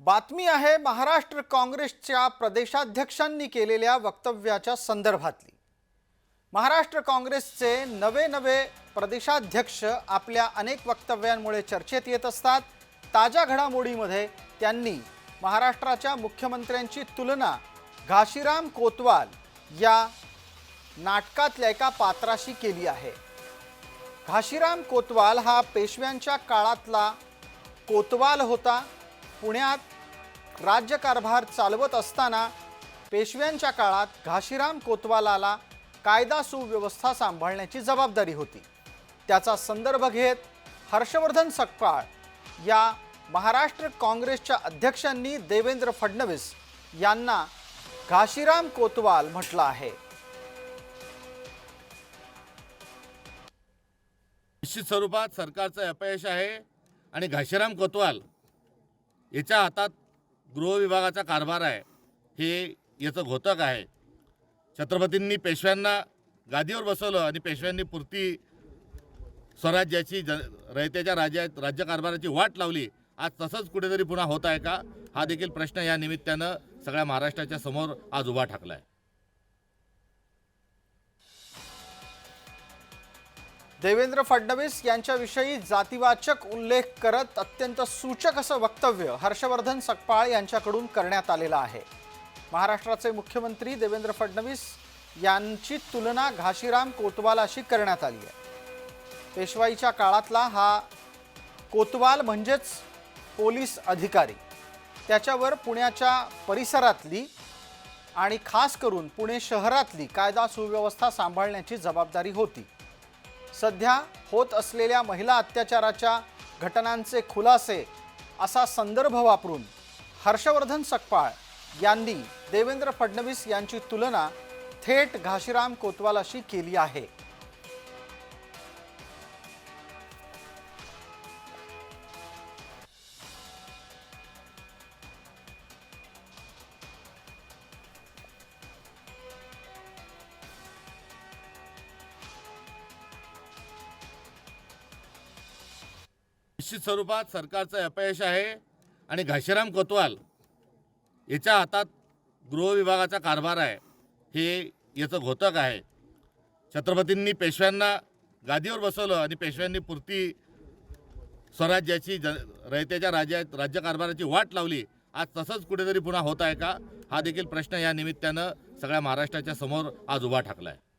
बातमी आहे महाराष्ट्र काँग्रेसच्या प्रदेशाध्यक्षांनी केलेल्या वक्तव्याच्या संदर्भातली. महाराष्ट्र काँग्रेसचे नवे नवे प्रदेशाध्यक्ष आपल्या अनेक वक्तव्यांमुळे चर्चेत येत असतात. ताज्या घडामोडीमध्ये त्यांनी महाराष्ट्राच्या मुख्यमंत्र्यांची तुलना घाशीराम कोतवाल या नाटकातल्या एका पात्राशी केली आहे. घाशीराम कोतवाल हा पेशव्यांच्या काळातला कोतवाल होता. पुण्यात राज्यकारभार चालवत असताना पेशव्यांच्या काळात घाशीराम कोतवालाला कायदा सुव्यवस्था सांभाळण्याची जबाबदारी होती. त्याचा संदर्भ घेत हर्षवर्धन सकपाळ या महाराष्ट्र काँग्रेसच्या अध्यक्षांनी देवेंद्र फडणवीस यांना घाशीराम कोतवाल म्हटलं आहे. निश्चित स्वरूपात सरकारचं अपयश आहे आणि घाशीराम कोतवाल याच्या हातात गृहविभागाचा कारभार आहे. हे याचं घोतक आहे. छत्रपतींनी पेशव्यांना गादीवर बसवलं आणि पेशव्यांनी पुरती स्वराज्याची ज रयतेच्या राज्या राज्यकारभाराची वाट लावली. आज तसंच कुठेतरी पुन्हा होत आहे का? हा देखील प्रश्न या निमित्तानं सगळ्या महाराष्ट्राच्या समोर आज उभा ठाकला आहे देवेंद्र फडणवीस यांच्याविषयी जातीवाचक उल्लेख करत अत्यंत सूचक असं वक्तव्य हर्षवर्धन सकपाळ यांच्याकडून करण्यात आलेलं आहे. महाराष्ट्राचे मुख्यमंत्री देवेंद्र फडणवीस यांची तुलना घाशीराम कोतवालाशी करण्यात आली आहे. पेशवाईच्या काळातला हा कोतवाल म्हणजेच पोलीस अधिकारी. त्याच्यावर पुण्याच्या परिसरातली आणि खास करून पुणे शहरातली कायदा सुव्यवस्था सांभाळण्याची जबाबदारी होती. सध्या होत असलेल्या महिला अत्याचाराच्या घटनांचे खुलासे असा संदर्भ वापरून हर्षवर्धन सकपाळ यांनी देवेंद्र फडणवीस यांची तुलना थेट घाशीराम कोतवालाशी केली आहे. निश्चित स्वरूपात सरकारचं अपयश आहे आणि घाशीराम कोतवाल याच्या हातात गृहविभागाचा कारभार आहे. हे याचं घोतक आहे. छत्रपतींनी पेशव्यांना गादीवर बसवलं आणि पेशव्यांनी पुरती स्वराज्याची ज रयतेच्या राज्या राज्यकारभाराची वाट लावली. आज तसंच कुठेतरी पुन्हा होत आहे का? हा देखील प्रश्न या निमित्तानं सगळ्या महाराष्ट्राच्या समोर आज उभा ठाकला आहे